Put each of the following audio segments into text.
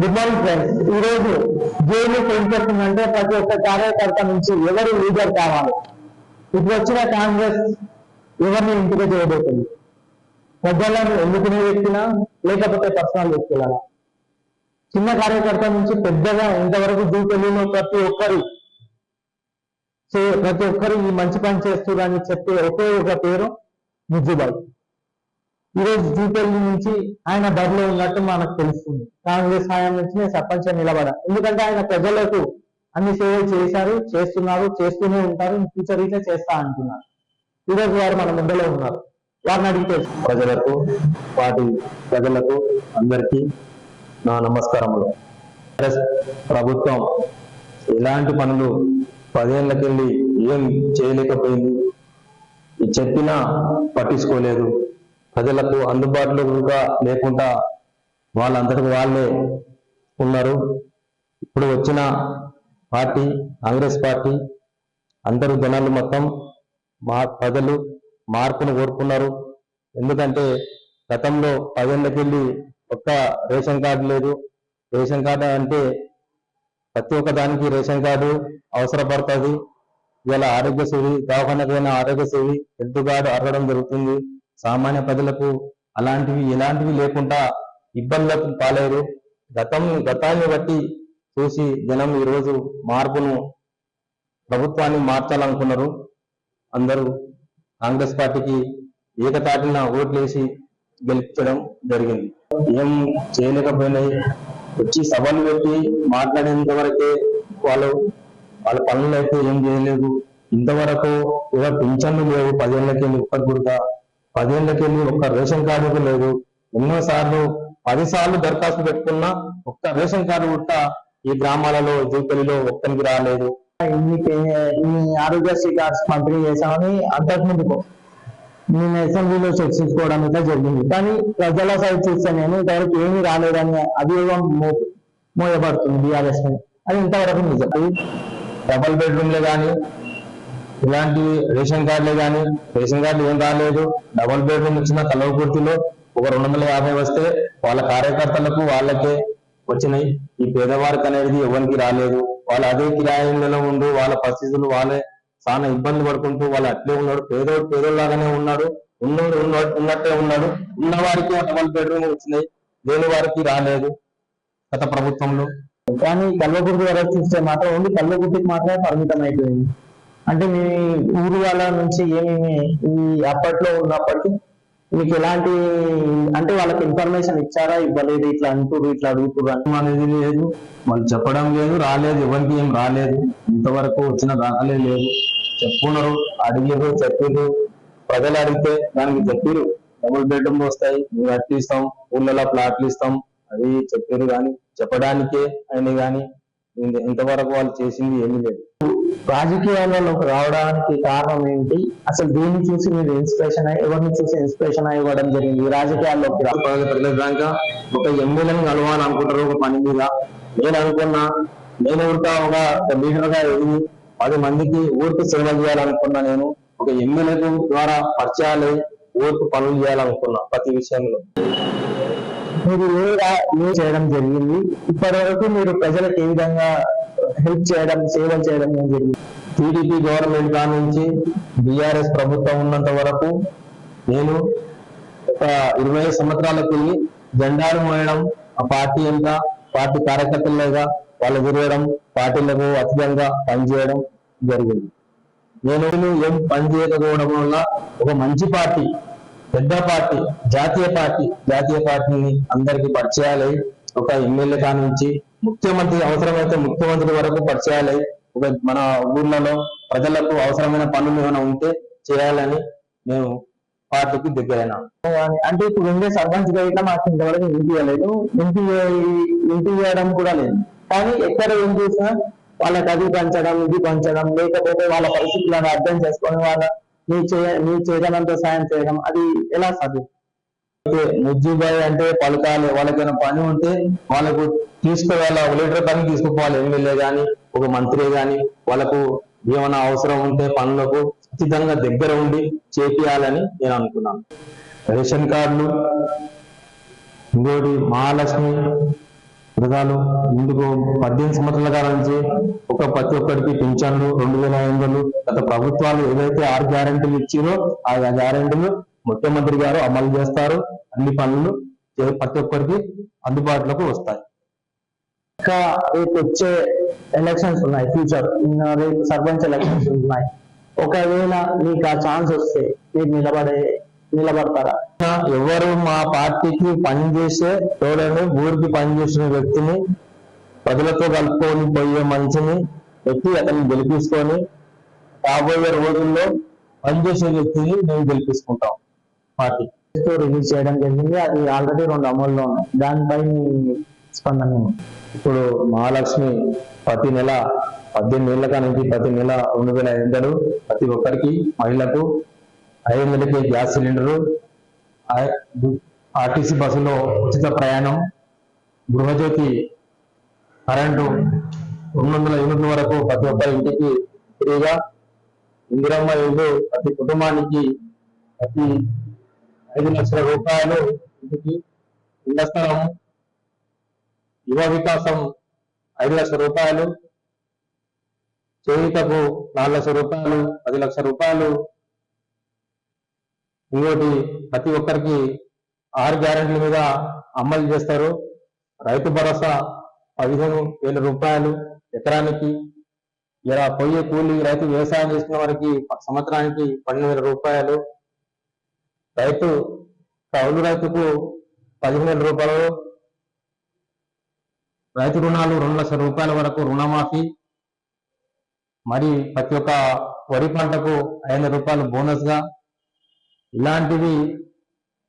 Good morning friends ఈ రోజు JNS ఏం చెప్తుందంటే ప్రతి ఒక్క కార్యకర్త నుంచి ఎవరు లీడర్ కావాలి? ఇప్పుడు వచ్చిన కాంగ్రెస్ ఎవరిని ఎంపిక చేయబోతుంది? పెద్దలను ఎన్నుకునే వ్యక్తినా లేకపోతే పర్సనల్ వ్యక్తులనా చిన్న కార్యకర్త నుంచి పెద్దగా ఇంతవరకు దూకెళ్ళిన ప్రతి ఒక్కరు చే- ప్రతి ఒక్కరు ఈ మంచి పని చేస్తున్నారని చెప్పే ఒకే ఒక పేరు ముజ్జుబాయ్. ఈ రోజు జూపల్లి నుంచి ఆయన బరిలో ఉన్నట్టు మనకు తెలుస్తుంది కాంగ్రెస్ హాయం నుంచి సర్పంచ్ నిలబడా ఎందుకంటే ఆయన ప్రజలకు అన్ని సేవలు చేశారు చేస్తున్నారు చేస్తూనే ఉంటారు ఫ్యూచర్ ఇట్లా చేస్తా అంటున్నారు. ఈరోజు వారు మన ముందులో ఉన్నారు. వారిని అడిగితే ప్రజలకు వాటి ప్రజలకు అందరికీ నా నమస్కారములు. ప్రభుత్వం ఎలాంటి పనులు పదేళ్ళకెళ్ళి ఏం చేయలేకపోయింది? ఈ చెప్పినా పట్టించుకోలేదు. ప్రజలకు అందుబాటులోగా లేకుండా వాళ్ళంతటికి వాళ్ళే ఉన్నారు. ఇప్పుడు వచ్చిన పార్టీ కాంగ్రెస్ పార్టీ అందరూ జనాలు మొత్తం మా ప్రజలు మార్పును కోరుకున్నారు. ఎందుకంటే గతంలో పదేళ్ళకెళ్ళి ఒక్క రేషన్ కార్డు లేదు. రేషన్ కార్డు అంటే ప్రతి ఒక్క దానికి రేషన్ కార్డు అవసరపడుతుంది. ఇలా ఆరోగ్యశ్రీ దవాఖానకైన ఆరోగ్యశ్రీ హెల్త్ కార్డు అడగడం జరుగుతుంది. సామాన్య ప్రజలకు అలాంటివి ఎలాంటివి లేకుండా ఇబ్బందులకు పాలేరు. గతం గతాన్ని బట్టి చూసి జనం ఈరోజు మార్పును ప్రభుత్వాన్ని మార్చాలనుకున్నారు. అందరూ కాంగ్రెస్ పార్టీకి ఏకతాటిన ఓట్లేసి గెలిపించడం జరిగింది. ఏం చేయలేకపోయినాయి. వచ్చి సభలు పెట్టి మాట్లాడేంత వరకే వాళ్ళు వాళ్ళ పనులు అయితే ఏం చేయలేదు. ఇంతవరకు ఏదో పింఛన్లు లేవు. పదేళ్ళకెళ్ళి ఒక్కటి కూడా పదేళ్ళకెళ్ళి ఒక్క రేషన్ కార్డు లేదు. ఎన్నోసార్లు సార్లు పది సార్లు దరఖాస్తు పెట్టుకున్నా ఒక్క రేషన్ కార్డు కూడా ఈ గ్రామాలలో జూపల్లిలో ఒక్కరికి రాలేదు. ఆరోగ్యశ్రీ కార్డ్స్ పంపిణీ చేశామని అంతకు ముందుకు నేను అసెంబ్లీలో చర్చించుకోవడం ఇట్లా జరిగింది. కానీ ప్రజల సైడ్ చూస్తే నేను ఇంతవరకు ఏమీ రాలేదని అభియోగం మోయబడుతుంది బీఆర్ఎస్ అది ఇంతవరకు నిజం. డబల్ బెడ్రూమ్లే కానీ ఇలాంటి రేషన్ కార్డులే కానీ రేషన్ కార్డులు ఏం రాలేదు. డబల్ బెడ్రూమ్ ఇచ్చిన కలవకుర్తిలో ఒక రెండు వందల యాభై వస్తే వాళ్ళ కార్యకర్తలకు వాళ్ళకే వచ్చినాయి. ఈ పేదవారికి అనేది ఎవరికి రాలేదు. వాళ్ళు అదే కిరాయిలలో ఉండు వాళ్ళ పరిస్థితులు వాళ్ళే చాలా ఇబ్బంది పడుకుంటూ వాళ్ళు అట్లే ఉన్నాడు. పేదోడు పేదోళ్ళలాగానే ఉన్నాడు. ఉన్నోడు ఉన్నట్టే ఉన్నాడు. ఉన్న వారికి డబల్ బెడ్రూమ్ వచ్చినాయి. లేని వారికి రాలేదు గత ప్రభుత్వంలో. కానీ కల్వకుర్తి వరకు చూస్తే మాత్రం ఓన్లీ కల్వకుర్తికి మాత్రమే పరిమితం అయిపోయింది. అంటే మీ ఊరు వాళ్ళ నుంచి ఏమేమి ఈ అప్పట్లో ఉన్నప్పటికీ మీకు ఎలాంటి అంటే వాళ్ళకి ఇన్ఫర్మేషన్ ఇచ్చారా? ఇవ్వలేదు ఇట్లా అంటూ ఇట్లా అడుగుతున్నారు అనేది లేదు. వాళ్ళు చెప్పడం లేదు రాలేదు ఎవరికి ఏం రాలేదు. ఇంతవరకు వచ్చిన దాఖలే లేదు. చెప్పుకున్నారు అడిగారు చెప్పారు ప్రజలు అడిగితే దానికి చెప్పారు డబుల్ బెడ్రూమ్ వస్తాయి మేము అట్టి ఇస్తాం ఊళ్ళలో ప్లాట్లు ఇస్తాం అది చెప్పారు కానీ చెప్పడానికే అయినా కానీ ఇంతవరకు వాళ్ళు చేసింది ఏమీ లేదు. రాజకీయాలలోకి రావడానికి కారణం ఏంటి? అసలు దేన్ని చూసి మీరు ఇన్స్పిరేషన్ అయ్యి ఎవరిని చూసి ఇన్స్పిరేషన్ అయ్యి ఇవ్వడం జరిగింది? రాజకీయాల్లోకి రా. ఒక ఎమ్మెల్యేని కలవాలనుకుంటారు ఒక పని మీద. నేను అనుకున్నా నేను ఉంటా ఒక లీడర్గా ఎదిగి పది మందికి ఊరికి సేవ చేయాలనుకున్నా నేను ఒక ఎమ్మెల్యే ద్వారా పరిచయాలు ఊరికి పనులు చేయాలనుకున్నా ప్రతి విషయంలో. మీరు ఏ చేయడం జరిగింది? ఇప్పటి వరకు మీరు ప్రజలకు ఏ విధంగా హెల్ప్ చేయడం సేవలు చేయడం జరిగింది? టీడీపీ గవర్నమెంట్గా నుంచి బీఆర్ఎస్ ప్రభుత్వం ఉన్నంత వరకు నేను ఒక ఇరవై సంవత్సరాలకు వెళ్ళి జెండాలు మోయడం ఆ పార్టీ ఎంత పార్టీ కార్యకర్తలుగా వాళ్ళు తిరగడం పార్టీలకు అతీతంగా పనిచేయడం జరిగింది. నేను ఏం పని చేయకపోవడం వల్ల ఒక మంచి పార్టీ పెద్ద పార్టీ జాతీయ పార్టీ జాతీయ పార్టీని అందరికి పరిచయాలై ఒక ఎమ్మెల్యే కాని నుంచి ముఖ్యమంత్రి అవసరమైతే ముఖ్యమంత్రి వరకు పరిచయాలై ఒక మన ఊర్లలో ప్రజలకు అవసరమైన పనులు ఏమైనా ఉంటే చేయాలని మేము పార్టీకి దగ్గరైనా. అంటే ఇప్పుడు ఉండే సర్పంచ్గా ఇట్లా మాకు ఇంతవరకు వినిపించలేదు వినిపి చేయడం కూడా లేదు. కానీ ఎక్కడ ఏం చూసినా వాళ్ళకి అది పంచడం ఇది పంచడం లేకపోతే వాళ్ళ పరిస్థితులను అర్థం చేసుకొని వాళ్ళ నీ చేయ నీ చేయడంతో సాయం చేయడం అది ఎలా సాధ్యం? ముజ్జుబాయ్ అంటే పలకాలి వాళ్ళకైనా పని ఉంటే వాళ్ళకు తీసుకోవాలి ఒక లీటర్ పని తీసుకుపోవాలి ఎమ్మెల్యే గాని ఒక మంత్రి గాని వాళ్ళకు ఏమైనా అవసరం ఉంటే పనులకు ఖచ్చితంగా దగ్గర ఉండి చేపియాలని నేను అనుకున్నాను. రేషన్ కార్డులు ఇంకోటి మహాలక్ష్మి పథకాలు ఇందుకు పద్దెనిమిది సంవత్సరాల కాలం నుంచి ఒక ప్రతి ఒక్కరికి పింఛన్లు రెండు వేల ఐదు వందలు. గత ప్రభుత్వాలు ఏదైతే ఆరు గ్యారెంటీలు ఇచ్చారో ఆ గ్యారెంటీలు ముఖ్యమంత్రి గారు అమలు చేస్తారు. అన్ని పనులు ప్రతి ఒక్కరికి అందుబాటులోకి వస్తాయి. ఇంకా రేపు వచ్చే ఎలక్షన్స్ ఉన్నాయి ఫ్యూచర్. రేపు సర్పంచ్ ఎలక్షన్స్ ఉన్నాయి. ఒకవేళ మీకు ఆ ఛాన్స్ వస్తే మీరు నిలబడే నిలబడతారా? ఎవరు మా పార్టీకి పనిచేసే తోడని ఊరికి పనిచేసిన వ్యక్తిని ప్రజలతో కలుపుకొని పోయే మనిషిని పెట్టి అతన్ని గెలిపించుకొని రాబోయే రోజుల్లో పనిచేసే వ్యక్తిని మేము గెలిపించుకుంటాం పార్టీ. రిలీజ్ చేయడం జరిగింది. అది ఆల్రెడీ రెండు అమల్లో ఉన్నాయి. దానిపై స్పందన? ఇప్పుడు మహాలక్ష్మి ప్రతి నెల పద్దెనిమిది ఏళ్ళ నుంచి ప్రతి నెల రెండు వేల ఐదు ప్రతి ఒక్కరికి మహిళకు ఐదు వందలకి గ్యాస్ సిలిండరు ఆర్టీసీ బస్సులో ఉచిత ప్రయాణం గృహజ్యోతి కరెంటు రెండు వందల యూనిట్ల వరకు ప్రతి ఒక్కరి ఇంటికి ఫ్రీగా. ఇందిరమ్మ ఇల్లు ప్రతి కుటుంబానికి ప్రతి ఐదు లక్షల రూపాయలు ఇంటికి. ఇళ్ళ స్థలం యువ వికాసం ఐదు లక్షల రూపాయలు. చేయుటకు నాలుగు లక్షల రూపాయలు పది లక్షల రూపాయలు. ఇంకోటి ప్రతి ఒక్కరికి ఆరు గ్యారెంటీల మీద అమలు చేస్తారు. రైతు భరోసా పదిహేను వేల రూపాయలు ఎకరానికి. ఇలా పోయే కూలి రైతు వ్యవసాయం చేసిన వారికి సంవత్సరానికి పన్నెండు వేల రూపాయలు. రైతు కౌలు రైతుకు పదిహేను వేల రూపాయలు. రైతు రుణాలు రెండు లక్షల రూపాయల వరకు రుణమాఫీ. మరి ప్రతి ఒక్క వరి పంటకు ఐదు రూపాయలు బోనస్గా. ఇలాంటివి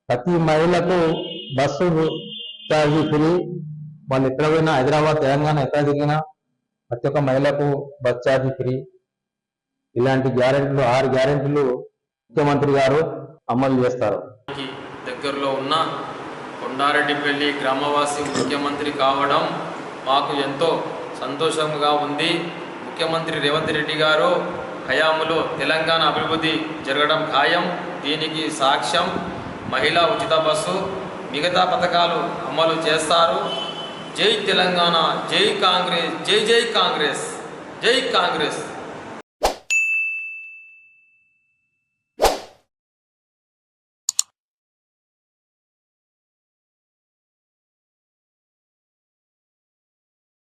ప్రతి మహిళకు బస్సు ఛార్జీ ఫ్రీ. వాళ్ళు ఎక్కడ పోయినా హైదరాబాద్ తెలంగాణ ఎక్కడ దిగినా ప్రతి ఒక్క మహిళకు బస్ ఛార్జీ ఫ్రీ. ఇలాంటి గ్యారెంటీలు ఆరు గ్యారెంటీలు ముఖ్యమంత్రి గారు అమలు చేస్తారు. దగ్గరలో ఉన్న కొండారెడ్డిపల్లి గ్రామవాసి ముఖ్యమంత్రి కావడం మాకు ఎంతో సంతోషంగా ఉంది. ముఖ్యమంత్రి రేవంత్ రెడ్డి గారు హయాములో తెలంగాణ అభివృద్ధి జరగడం ఖాయం. దీనికి సాక్ష్యం మహిళా ఉచిత బస్సు మిగతా పథకాలు అమలు చేస్తారు. జై తెలంగాణ జై కాంగ్రెస్ జై జై కాంగ్రెస్ జై కాంగ్రెస్.